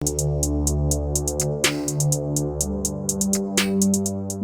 Música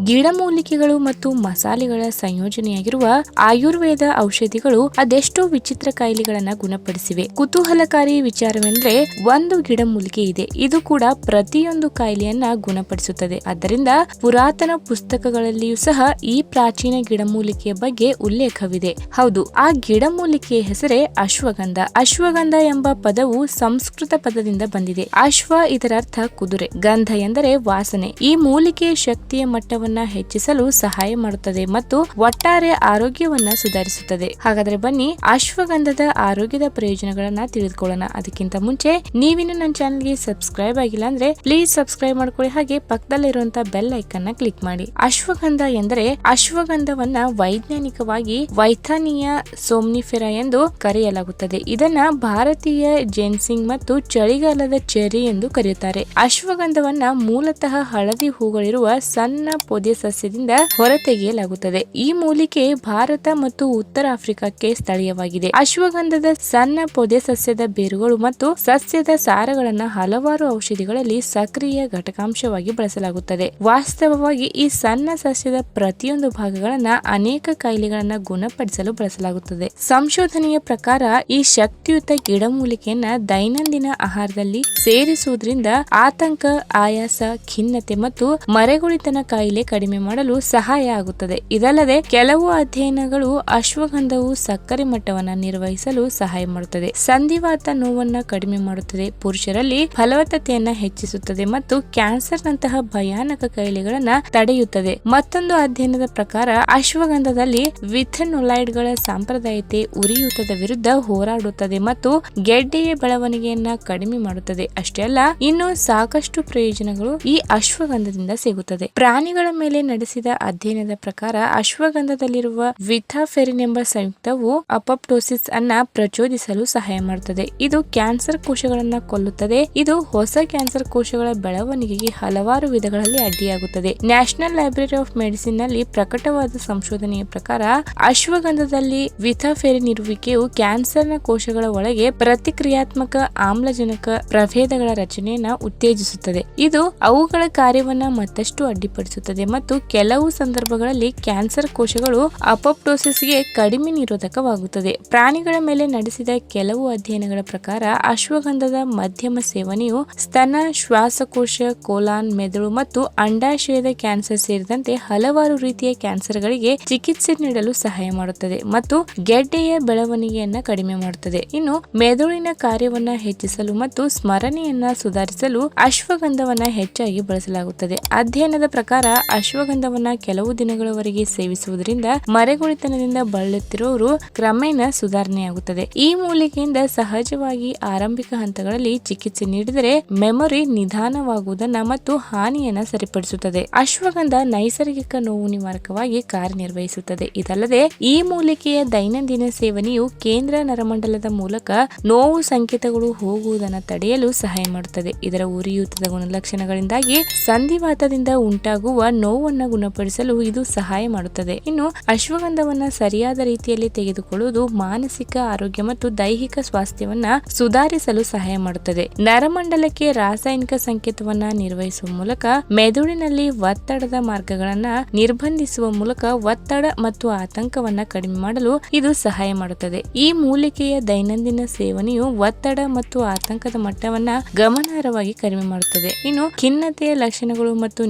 ಗಿಡಮೂಲಿಕೆಗಳು ಮತ್ತು ಮಸಾಲೆಗಳ ಸಂಯೋಜನೆಯಾಗಿರುವ ಆಯುರ್ವೇದ ಔಷಧಿಗಳು ಅದೆಷ್ಟೋ ವಿಚಿತ್ರ ಕಾಯಿಲೆಗಳನ್ನ ಗುಣಪಡಿಸಿವೆ. ಕುತೂಹಲಕಾರಿ ವಿಚಾರವೆಂದ್ರೆ ಒಂದು ಗಿಡಮೂಲಿಕೆ ಇದೆ. ಇದು ಕೂಡ ಪ್ರತಿಯೊಂದು ಕಾಯಿಲೆಯನ್ನ ಗುಣಪಡಿಸುತ್ತದೆ. ಆದ್ದರಿಂದ ಪುರಾತನ ಪುಸ್ತಕಗಳಲ್ಲಿಯೂ ಸಹ ಈ ಪ್ರಾಚೀನ ಗಿಡಮೂಲಿಕೆಯ ಬಗ್ಗೆ ಉಲ್ಲೇಖವಿದೆ. ಹೌದು, ಆ ಗಿಡಮೂಲಿಕೆಯ ಹೆಸರೇ ಅಶ್ವಗಂಧ. ಅಶ್ವಗಂಧ ಎಂಬ ಪದವು ಸಂಸ್ಕೃತ ಪದದಿಂದ ಬಂದಿದೆ. ಅಶ್ವ ಇದರರ್ಥ ಕುದುರೆ. ಗಂಧ ಎಂದರೆ ವಾಸನೆ. ಈ ಮೂಲಿಕೆಯ ಶಕ್ತಿಯ ಮಟ್ಟವನ್ನು ಹೆಚ್ಚಿಸಲು ಸಹಾಯ ಮಾಡುತ್ತದೆ ಮತ್ತು ಒಟ್ಟಾರೆ ಆರೋಗ್ಯವನ್ನ ಸುಧಾರಿಸುತ್ತದೆ. ಹಾಗಾದ್ರೆ ಬನ್ನಿ ಅಶ್ವಗಂಧದ ಆರೋಗ್ಯದ ಪ್ರಯೋಜನಗಳನ್ನ ತಿಳಿದುಕೊಳ್ಳೋಣ. ಅದಕ್ಕಿಂತ ಮುಂಚೆ ನೀವಿನ್ನು ನನ್ನ ಚಾನಲ್ಗೆ ಸಬ್ಸ್ಕ್ರೈಬ್ ಆಗಿಲ್ಲ ಅಂದ್ರೆ ಪ್ಲೀಸ್ ಸಬ್ಸ್ಕ್ರೈಬ್ ಮಾಡ್ಕೊಳ್ಳಿ. ಹಾಗೆ ಪಕ್ಕದಲ್ಲಿರುವಂತಹ ಬೆಲ್ ಐಕನ್ನ ಕ್ಲಿಕ್ ಮಾಡಿ. ಅಶ್ವಗಂಧ ಎಂದರೆ ಅಶ್ವಗಂಧವನ್ನ ವೈಜ್ಞಾನಿಕವಾಗಿ ವೈಥಾನಿಯ ಸೋಮ್ನಿಫೆರಾ ಎಂದು ಕರೆಯಲಾಗುತ್ತದೆ. ಇದನ್ನ ಭಾರತೀಯ ಜೆನ್ಸಿಂಗ್ ಮತ್ತು ಚಳಿಗಾಲದ ಚೆರಿ ಎಂದು ಕರೆಯುತ್ತಾರೆ. ಅಶ್ವಗಂಧವನ್ನ ಮೂಲತಃ ಹಳದಿ ಹೂಗಳಿರುವ ಸಣ್ಣ ಪೊದೆ ಸಸ್ಯದಿಂದ ಹೊರತೆಗೆಯಲಾಗುತ್ತದೆ. ಈ ಮೂಲಿಕೆ ಭಾರತ ಮತ್ತು ಉತ್ತರ ಆಫ್ರಿಕಾಕ್ಕೆ ಸ್ಥಳೀಯವಾಗಿದೆ. ಅಶ್ವಗಂಧದ ಸಣ್ಣ ಪೊದೆ ಸಸ್ಯದ ಬೇರುಗಳು ಮತ್ತು ಸಸ್ಯದ ಸಾರಗಳನ್ನ ಹಲವಾರು ಔಷಧಿಗಳಲ್ಲಿ ಸಕ್ರಿಯ ಘಟಕಾಂಶವಾಗಿ ಬಳಸಲಾಗುತ್ತದೆ. ವಾಸ್ತವವಾಗಿ ಈ ಸಣ್ಣ ಸಸ್ಯದ ಪ್ರತಿಯೊಂದು ಭಾಗಗಳನ್ನ ಅನೇಕ ಕಾಯಿಲೆಗಳನ್ನ ಗುಣಪಡಿಸಲು ಬಳಸಲಾಗುತ್ತದೆ. ಸಂಶೋಧನೆಯ ಪ್ರಕಾರ ಈ ಶಕ್ತಿಯುತ ಗಿಡಮೂಲಿಕೆಯನ್ನ ದೈನಂದಿನ ಆಹಾರದಲ್ಲಿ ಸೇರಿಸುವುದರಿಂದ ಆತಂಕ, ಆಯಾಸ, ಖಿನ್ನತೆ ಮತ್ತು ಮರೆಗುಳಿತನ ಕಾಯಿಲೆ ಕಡಿಮೆ ಮಾಡಲು ಸಹಾಯ ಆಗುತ್ತದೆ. ಇದಲ್ಲದೆ ಕೆಲವು ಅಧ್ಯಯನಗಳು ಅಶ್ವಗಂಧವು ಸಕ್ಕರೆ ಮಟ್ಟವನ್ನು ನಿರ್ವಹಿಸಲು ಸಹಾಯ ಮಾಡುತ್ತದೆ. ಸಂಧಿವಾತ ನೋವನ್ನು ಕಡಿಮೆ ಮಾಡುತ್ತದೆ. ಪುರುಷರಲ್ಲಿ ಫಲವತ್ತತೆಯನ್ನು ಹೆಚ್ಚಿಸುತ್ತದೆ ಮತ್ತು ಕ್ಯಾನ್ಸರ್ ನಂತಹ ಭಯಾನಕ ಕಾಯಿಲೆಗಳನ್ನು ತಡೆಯುತ್ತದೆ. ಮತ್ತೊಂದು ಅಧ್ಯಯನದ ಪ್ರಕಾರ, ಅಶ್ವಗಂಧದಲ್ಲಿ ವಿಥನೊಲೈಡ್ಗಳ ಸಾಂಪ್ರದಾಯತೆ ಉರಿಯೂತದ ವಿರುದ್ಧ ಹೋರಾಡುತ್ತದೆ ಮತ್ತು ಗೆಡ್ಡೆಯ ಬೆಳವಣಿಗೆಯನ್ನ ಕಡಿಮೆ ಮಾಡುತ್ತದೆ. ಅಷ್ಟೇ ಅಲ್ಲ, ಇನ್ನು ಸಾಕಷ್ಟು ಪ್ರಯೋಜನಗಳು ಈ ಅಶ್ವಗಂಧದಿಂದ ಸಿಗುತ್ತದೆ. ಪ್ರಾಣಿಗಳ ನಡೆಸಿದ ಅಧ್ಯಯನದ ಪ್ರಕಾರ ಅಶ್ವಗಂಧದಲ್ಲಿರುವ ವಿಥಾಫೆರಿನ್ ಎಂಬ ಸಂಯುಕ್ತವು ಅಪಪ್ಟೋಸಿಸ್ ಅನ್ನ ಪ್ರಚೋದಿಸಲು ಸಹಾಯ ಮಾಡುತ್ತದೆ. ಇದು ಕ್ಯಾನ್ಸರ್ ಕೋಶಗಳನ್ನ ಕೊಲ್ಲುತ್ತದೆ. ಇದು ಹೊಸ ಕ್ಯಾನ್ಸರ್ ಕೋಶಗಳ ಬೆಳವಣಿಗೆಗೆ ಹಲವಾರು ವಿಧಗಳಲ್ಲಿ ಅಡ್ಡಿಯಾಗುತ್ತದೆ. ನ್ಯಾಷನಲ್ ಲೈಬ್ರರಿ ಆಫ್ ಮೆಡಿಸಿನ್ನಲ್ಲಿ ಪ್ರಕಟವಾದ ಸಂಶೋಧನೆಯ ಪ್ರಕಾರ ಅಶ್ವಗಂಧದಲ್ಲಿ ವಿಥಾಫೆರಿನ್ ಇರುವಿಕೆಯು ಕ್ಯಾನ್ಸರ್ನ ಕೋಶಗಳ ಒಳಗೆ ಪ್ರತಿಕ್ರಿಯಾತ್ಮಕ ಆಮ್ಲಜನಕ ಪ್ರಭೇದಗಳ ರಚನೆಯನ್ನ ಉತ್ತೇಜಿಸುತ್ತದೆ. ಇದು ಅವುಗಳ ಕಾರ್ಯವನ್ನ ಮತ್ತಷ್ಟು ಅಡ್ಡಿಪಡಿಸುತ್ತದೆ ಮತ್ತು ಕೆಲವು ಸಂದರ್ಭಗಳಲ್ಲಿ ಕ್ಯಾನ್ಸರ್ ಕೋಶಗಳು ಅಪೋಪ್ಟೋಸಿಸ್ಗೆ ಕಡಿಮೆ ನಿರೋಧಕವಾಗುತ್ತದೆ. ಪ್ರಾಣಿಗಳ ಮೇಲೆ ನಡೆಸಿದ ಕೆಲವು ಅಧ್ಯಯನಗಳ ಪ್ರಕಾರ ಅಶ್ವಗಂಧದ ಮಧ್ಯಮ ಸೇವನೆಯು ಸ್ತನ, ಶ್ವಾಸಕೋಶ, ಕೋಲಾನ್, ಮೆದುಳು ಮತ್ತು ಅಂಡಾಶಯದ ಕ್ಯಾನ್ಸರ್ ಸೇರಿದಂತೆ ಹಲವಾರು ರೀತಿಯ ಕ್ಯಾನ್ಸರ್ಗಳಿಗೆ ಚಿಕಿತ್ಸೆ ನೀಡಲು ಸಹಾಯ ಮಾಡುತ್ತದೆ ಮತ್ತು ಗೆಡ್ಡೆಯ ಬೆಳವಣಿಗೆಯನ್ನ ಕಡಿಮೆ ಮಾಡುತ್ತದೆ. ಇನ್ನು ಮೆದುಳಿನ ಕಾರ್ಯವನ್ನ ಹೆಚ್ಚಿಸಲು ಮತ್ತು ಸ್ಮರಣೆಯನ್ನ ಸುಧಾರಿಸಲು ಅಶ್ವಗಂಧವನ್ನ ಹೆಚ್ಚಾಗಿ ಬಳಸಲಾಗುತ್ತದೆ. ಅಧ್ಯಯನದ ಪ್ರಕಾರ ಅಶ್ವಗಂಧವನ್ನ ಕೆಲವು ದಿನಗಳವರೆಗೆ ಸೇವಿಸುವುದರಿಂದ ಮರೆಗುಳಿತನದಿಂದ ಬಳಲುತ್ತಿರುವವರು ಕ್ರಮೇಣ ಸುಧಾರಣೆಯಾಗುತ್ತದೆ. ಈ ಮೂಲಿಕೆಯಿಂದ ಸಹಜವಾಗಿ ಆರಂಭಿಕ ಹಂತಗಳಲ್ಲಿ ಚಿಕಿತ್ಸೆ ನೀಡಿದರೆ ಮೆಮೊರಿ ನಿಧಾನವಾಗುವುದನ್ನ ಮತ್ತು ಹಾನಿಯನ್ನ ಸರಿಪಡಿಸುತ್ತದೆ. ಅಶ್ವಗಂಧ ನೈಸರ್ಗಿಕ ನೋವು ನಿವಾರಕವಾಗಿ ಕಾರ್ಯನಿರ್ವಹಿಸುತ್ತದೆ. ಇದಲ್ಲದೆ ಈ ಮೂಲಿಕೆಯ ದೈನಂದಿನ ಸೇವನೆಯು ಕೇಂದ್ರ ನರಮಂಡಲದ ಮೂಲಕ ನೋವು ಸಂಕೇತಗಳು ಹೋಗುವುದನ್ನು ತಡೆಯಲು ಸಹಾಯ ಮಾಡುತ್ತದೆ. ಇದರ ಉರಿಯೂತದ ಗುಣಲಕ್ಷಣಗಳಿಂದಾಗಿ ಸಂಧಿವಾತದಿಂದ ಉಂಟಾಗುವ ನೋವನ್ನ ಗುಣಪಡಿಸಲು ಇದು ಸಹಾಯ ಮಾಡುತ್ತದೆ. ಇನ್ನು ಅಶ್ವಗಂಧವನ್ನ ಸರಿಯಾದ ರೀತಿಯಲ್ಲಿ ತೆಗೆದುಕೊಳ್ಳುವುದು ಮಾನಸಿಕ ಆರೋಗ್ಯ ಮತ್ತು ದೈಹಿಕ ಸ್ವಾಸ್ಥ್ಯವನ್ನ ಸುಧಾರಿಸಲು ಸಹಾಯ ಮಾಡುತ್ತದೆ. ನರಮಂಡಲಕ್ಕೆ ರಾಸಾಯನಿಕ ಸಂಕೇತವನ್ನ ನಿರ್ವಹಿಸುವ ಮೂಲಕ ಮೆದುಳಿನಲ್ಲಿ ಒತ್ತಡದ ಮಾರ್ಗಗಳನ್ನ ನಿರ್ಬಂಧಿಸುವ ಮೂಲಕ ಒತ್ತಡ ಮತ್ತು ಆತಂಕವನ್ನ ಕಡಿಮೆ ಮಾಡಲು ಇದು ಸಹಾಯ ಮಾಡುತ್ತದೆ. ಈ ಮೂಲಿಕೆಯ ದೈನಂದಿನ ಸೇವನೆಯು ಒತ್ತಡ ಮತ್ತು ಆತಂಕದ ಮಟ್ಟವನ್ನ ಗಮನಾರ್ಹವಾಗಿ ಕಡಿಮೆ ಮಾಡುತ್ತದೆ. ಇನ್ನು ಖಿನ್ನತೆಯ ಲಕ್ಷಣಗಳು ಮತ್ತು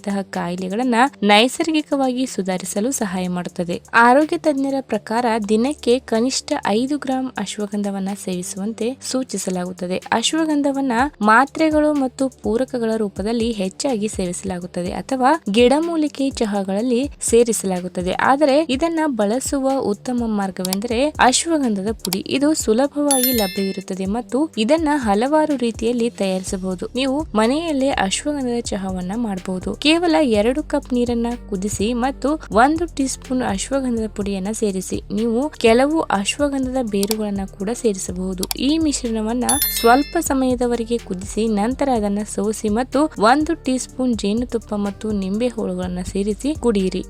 ನಿದ್ರಾಹೀನತೆಯಂತಹ ಕಾಯಿಲೆಗಳನ್ನ ನೈಸರ್ಗಿಕವಾಗಿ ಸುಧಾರಿಸಲು ಸಹಾಯ ಮಾಡುತ್ತದೆ. ಆರೋಗ್ಯ ತಜ್ಞರ ಪ್ರಕಾರ ದಿನಕ್ಕೆ ಕನಿಷ್ಠ ಐದು ಗ್ರಾಂ ಅಶ್ವಗಂಧವನ್ನ ಸೇವಿಸುವಂತೆ ಸೂಚಿಸಲಾಗುತ್ತದೆ. ಅಶ್ವಗಂಧವನ್ನ ಮಾತ್ರೆಗಳು ಮತ್ತು ಪೂರಕಗಳ ರೂಪದಲ್ಲಿ ಹೆಚ್ಚಾಗಿ ಸೇವಿಸಲಾಗುತ್ತದೆ ಅಥವಾ ಗಿಡಮೂಲಿಕೆ ಚಹಾಗಳಲ್ಲಿ ಸೇರಿಸಲಾಗುತ್ತದೆ. ಆದರೆ ಇದನ್ನ ಬಳಸುವ ಉತ್ತಮ ಮಾರ್ಗವೆಂದರೆ ಅಶ್ವಗಂಧದ ಪುಡಿ. ಇದು ಸುಲಭವಾಗಿ ಲಭ್ಯವಿರುತ್ತದೆ ಮತ್ತು ಇದನ್ನ ಹಲವಾರು ರೀತಿಯಲ್ಲಿ ತಯಾರಿಸಬಹುದು. ನೀವು ಮನೆಯಲ್ಲೇ ಅಶ್ವಗಂಧದ ಚಹಾವನ್ನ ಮಾಡಬಹುದು ಕೇವಲ ಎರಡು ಕಪ್ ನೀರನ್ನ ಕುದಿಸಿ ಮತ್ತು ಒಂದು ಟೀ ಸ್ಪೂನ್ ಅಶ್ವಗಂಧದ ಪುಡಿಯನ್ನ ಸೇರಿಸಿ. ನೀವು ಕೆಲವು ಅಶ್ವಗಂಧದ ಬೇರುಗಳನ್ನ ಕೂಡ ಸೇರಿಸಬಹುದು. ಈ ಮಿಶ್ರಣವನ್ನ ಸ್ವಲ್ಪ ಸಮಯದವರೆಗೆ ಕುದಿಸಿ, ನಂತರ ಅದನ್ನ ಸೋಸಿ ಮತ್ತು ಒಂದು ಟೀ ಸ್ಪೂನ್ ಜೇನುತುಪ್ಪ ಮತ್ತು ನಿಂಬೆ ಹೋಳುಗಳನ್ನ ಸೇರಿಸಿ ಕುಡಿಯಿರಿ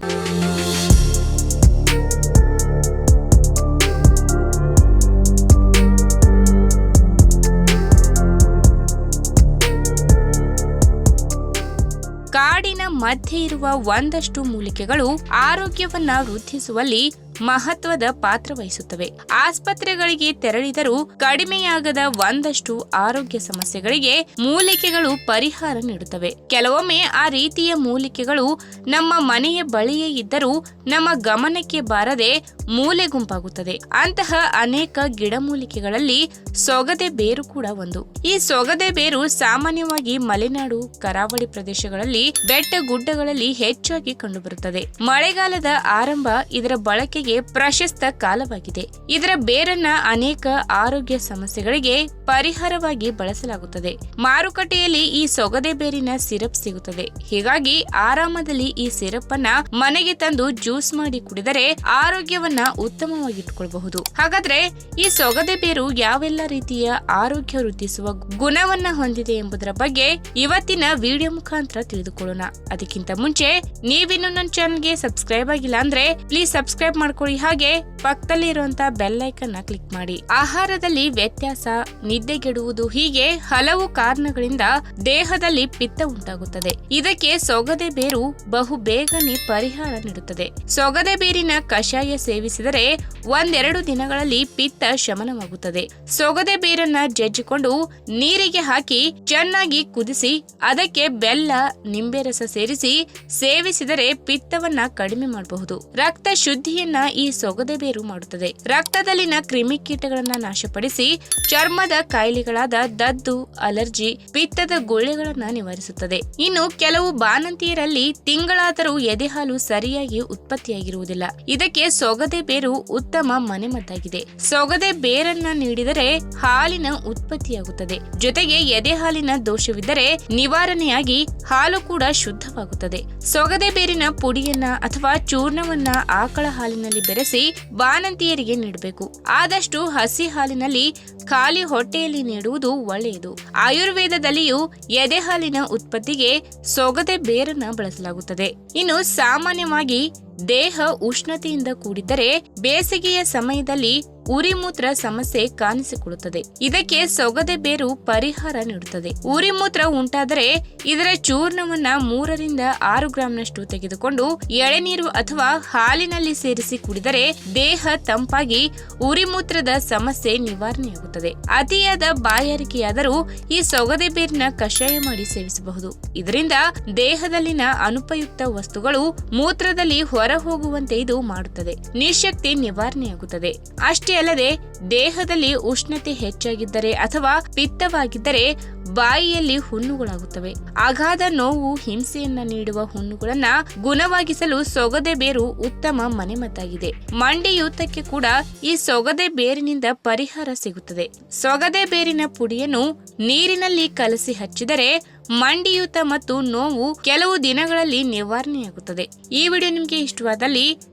ಕಾಡಿನ ಮಧ್ಯೆ ಇರುವ ಒಂದಷ್ಟು ಮೂಲಿಕೆಗಳು ಆರೋಗ್ಯವನ್ನ ವೃದ್ಧಿಸುವಲ್ಲಿ ಮಹತ್ವದ ಪಾತ್ರ ವಹಿಸುತ್ತವೆ. ಆಸ್ಪತ್ರೆಗಳಿಗೆ ತೆರಳಿದರೂ ಕಡಿಮೆಯಾಗದ ಒಂದಷ್ಟು ಆರೋಗ್ಯ ಸಮಸ್ಯೆಗಳಿಗೆ ಮೂಲಿಕೆಗಳು ಪರಿಹಾರ ನೀಡುತ್ತವೆ. ಕೆಲವೊಮ್ಮೆ ಆ ರೀತಿಯ ಮೂಲಿಕೆಗಳು ನಮ್ಮ ಮನೆಯ ಬಳಿಯೇ ಇದ್ದರೂ ನಮ್ಮ ಗಮನಕ್ಕೆ ಬಾರದೆ ಮೂಲೆ ಗುಂಪಾಗುತ್ತದೆ. ಅಂತಹ ಅನೇಕ ಗಿಡಮೂಲಿಕೆಗಳಲ್ಲಿ ಸೊಗದೆ ಬೇರು ಕೂಡ ಒಂದು. ಈ ಸೊಗದೆ ಬೇರು ಸಾಮಾನ್ಯವಾಗಿ ಮಲೆನಾಡು, ಕರಾವಳಿ ಪ್ರದೇಶಗಳಲ್ಲಿ ಬೆಟ್ಟ ಗುಡ್ಡಗಳಲ್ಲಿ ಹೆಚ್ಚಾಗಿ ಕಂಡುಬರುತ್ತದೆ. ಮಳೆಗಾಲದ ಆರಂಭ ಇದರ ಬಳಕೆಗೆ ಪ್ರಶಸ್ತ ಕಾಲವಾಗಿದೆ. ಇದರ ಬೇರನ್ನ ಅನೇಕ ಆರೋಗ್ಯ ಸಮಸ್ಯೆಗಳಿಗೆ ಪರಿಹಾರವಾಗಿ ಬಳಸಲಾಗುತ್ತದೆ. ಮಾರುಕಟ್ಟೆಯಲ್ಲಿ ಈ ಸೊಗದೆ ಬೇರಿನ ಸಿರಪ್ ಸಿಗುತ್ತದೆ. ಹೀಗಾಗಿ ಆರಾಮದಲ್ಲಿ ಈ ಸಿರಪ್ ಅನ್ನ ಮನೆಗೆ ತಂದು ಜ್ಯೂಸ್ ಮಾಡಿ ಕುಡಿದರೆ ಆರೋಗ್ಯವನ್ನ ಉತ್ತಮವಾಗಿಟ್ಟುಕೊಳ್ಳಬಹುದು ಹಾಗಾದ್ರೆ ಈ ಸೊಗದೆ ಬೇರು ಯಾವೆಲ್ಲ ರೀತಿಯ ಆರೋಗ್ಯ ವೃದ್ಧಿಸುವ ಗುಣವನ್ನ ಹೊಂದಿದೆ ಎಂಬುದರ ಬಗ್ಗೆ ಇವತ್ತಿನ ವಿಡಿಯೋ ಮುಖಾಂತರ ತಿಳಿದುಕೊಳ್ಳೋಣ. ಅದಕ್ಕಿಂತ ಮುಂಚೆ ನೀವಿನ್ನು ನನ್ನ ಚಾನಲ್ಗೆ ಸಬ್ಸ್ಕ್ರೈಬ್ ಆಗಿಲ್ಲ ಅಂದ್ರೆ ಪ್ಲೀಸ್ ಸಬ್ಸ್ಕ್ರೈಬ್ ಮಾಡ್ಕೊಳ್ಳಿ ಹಾಗೆ ಪಕ್ಕದಲ್ಲಿ ಇರುವಂತ ಬೆಲ್ ಐಕನ್ನ ಕ್ಲಿಕ್ ಮಾಡಿ. ಆಹಾರದಲ್ಲಿ ವ್ಯತ್ಯಾಸ ನಿದ್ದೆಗೆಡುವುದು ಹೀಗೆ ಹಲವು ಕಾರಣಗಳಿಂದ ದೇಹದಲ್ಲಿ ಪಿತ್ತ ಉಂಟಾಗುತ್ತದೆ. ಇದಕ್ಕೆ ಸೊಗದೆ ಬೇರು ಬಹು ಬೇಗನೆ ಪರಿಹಾರ ನೀಡುತ್ತದೆ. ಸೊಗದೆ ಬೇರಿನ ಕಷಾಯ ಸೇವಿಸಿದರೆ ಒಂದೆರಡು ದಿನಗಳಲ್ಲಿ ಪಿತ್ತ ಶಮನವಾಗುತ್ತದೆ. ಸೊಗದೆ ಬೇರನ್ನ ಜಜ್ಜಿಕೊಂಡು ನೀರಿಗೆ ಹಾಕಿ ಚೆನ್ನಾಗಿ ಕುದಿಸಿ, ಅದಕ್ಕೆ ಬೆಲ್ಲ, ನಿಂಬೆ ರಸ ಸೇರಿಸಿ ಸೇವಿಸಿದರೆ ಪಿತ್ತವನ್ನ ಕಡಿಮೆ ಮಾಡಬಹುದು. ರಕ್ತ ಶುದ್ಧಿಯನ್ನ ಈ ಸೊಗದೆ ಬೇರು ಮಾಡುತ್ತದೆ. ರಕ್ತದಲ್ಲಿನ ಕ್ರಿಮಿ ಕೀಟಗಳನ್ನ ನಾಶಪಡಿಸಿ ಚರ್ಮದ ಕಾಯಿಲೆಗಳಾದ ದದ್ದು, ಅಲರ್ಜಿ, ಪಿತ್ತದ ಗುಳ್ಳೆಗಳನ್ನ ನಿವಾರಿಸುತ್ತದೆ. ಇನ್ನು ಕೆಲವು ಬಾಣಂತಿಯರಲ್ಲಿ ತಿಂಗಳಾದರೂ ಎದೆಹಾಲು ಸರಿಯಾಗಿ ಉತ್ಪತ್ತಿಯಾಗಿರುವುದಿಲ್ಲ. ಇದಕ್ಕೆ ಸೊಗದೆ ಬೇರು ಉತ್ತಮ ಮನೆಮದ್ದಾಗಿದೆ. ಸೊಗದೆ ಬೇರನ್ನ ನೀಡಿದರೆ ಹಾಲಿನ ಉತ್ಪತ್ತಿಯಾಗುತ್ತದೆ. ಜೊತೆಗೆ ಎದೆ ಹಾಲಿನ ದೋಷವಿದ್ದರೆ ನಿವಾರಣೆಯಾಗಿ ಹಾಲು ಕೂಡ ಶುದ್ಧವಾಗುತ್ತದೆ. ಸೊಗದೆ ಬೇರಿನ ಪುಡಿಯನ್ನ ಅಥವಾ ಚೂರ್ಣವನ್ನ ಆಕಳ ಹಾಲಿನಲ್ಲಿ ಬೆರೆಸಿ ಬಾಣಂತಿಯರಿಗೆ ನೀಡಬೇಕು. ಆದಷ್ಟು ಹಸಿ ಹಾಲಿನಲ್ಲಿ ಖಾಲಿ ಹೊಟ್ಟೆಯಲ್ಲಿ ನೀಡುವುದು ಒಳ್ಳೆಯದು. ಆಯುರ್ವೇದದಲ್ಲಿಯೂ ಎದೆ ಹಾಲಿನ ಉತ್ಪತ್ತಿಗೆ ಸೊಗದೆ ಬೇರನ್ನ ಬಳಸಲಾಗುತ್ತದೆ. ಇನ್ನು ಸಾಮಾನ್ಯವಾಗಿ ದೇಹ ಉಷ್ಣತೆಯಿಂದ ಕೂಡಿದ್ದರೆ ಬೇಸಿಗೆಯ ಸಮಯದಲ್ಲಿ ಉರಿಮೂತ್ರ ಸಮಸ್ಯೆ ಕಾಣಿಸಿಕೊಳ್ಳುತ್ತದೆ. ಇದಕ್ಕೆ ಸೊಗದೆ ಬೇರು ಪರಿಹಾರ ನೀಡುತ್ತದೆ. ಉರಿಮೂತ್ರ ಉಂಟಾದರೆ ಇದರ ಚೂರ್ಣವನ್ನ ಮೂರರಿಂದ ಆರು ಗ್ರಾಂನಷ್ಟು ತೆಗೆದುಕೊಂಡು ಎಳೆನೀರು ಅಥವಾ ಹಾಲಿನಲ್ಲಿ ಸೇರಿಸಿ ಕುಡಿದರೆ ದೇಹ ತಂಪಾಗಿ ಉರಿಮೂತ್ರದ ಸಮಸ್ಯೆ ನಿವಾರಣೆಯಾಗುತ್ತದೆ. ಅತಿಯಾದ ಬಾಯಾರಿಕೆಯಾದರೂ ಈ ಸೊಗದೆ ಬೇರಿನ ಕಷಾಯ ಮಾಡಿ ಸೇವಿಸಬಹುದು. ಇದರಿಂದ ದೇಹದಲ್ಲಿನ ಅನುಪಯುಕ್ತ ವಸ್ತುಗಳು ಮೂತ್ರದಲ್ಲಿ ಹೊರ ಹೋಗುವಂತೆ ಇದು ಮಾಡುತ್ತದೆ. ನಿಶಕ್ತಿ ನಿವಾರಣೆಯಾಗುತ್ತದೆ. ಅಷ್ಟೇ ಅಲ್ಲದೆ ದೇಹದಲ್ಲಿ ಉಷ್ಣತೆ ಹೆಚ್ಚಾಗಿದ್ದರೆ ಅಥವಾ ಪಿತ್ತವಾಗಿದ್ದರೆ ಬಾಯಿಯಲ್ಲಿ ಹುಣ್ಣುಗಳಾಗುತ್ತವೆ. ಅಗಾಧ ನೋವು ಹಿಂಸೆಯನ್ನ ನೀಡುವ ಹುಣ್ಣುಗಳನ್ನ ಗುಣವಾಗಿಸಲು ಸೊಗದೆ ಬೇರು ಉತ್ತಮ ಮನೆಮದ್ದಾಗಿದೆ. ಮಂಡಿಯೂತಕ್ಕೆ ಕೂಡ ಈ ಸೊಗದೆ ಬೇರಿನಿಂದ ಪರಿಹಾರ ಸಿಗುತ್ತದೆ. ಸೊಗದೆ ಬೇರಿನ ಪುಡಿಯನ್ನು ನೀರಿನಲ್ಲಿ ಕಲಸಿ ಹಚ್ಚಿದರೆ ಮಂಡಿಯೂತ ಮತ್ತು ನೋವು ಕೆಲವು ದಿನಗಳಲ್ಲಿ ನಿವಾರಣೆಯಾಗುತ್ತದೆ. ಈ ವಿಡಿಯೋ ನಿಮಗೆ ಇಷ್ಟವಾದಲ್ಲಿ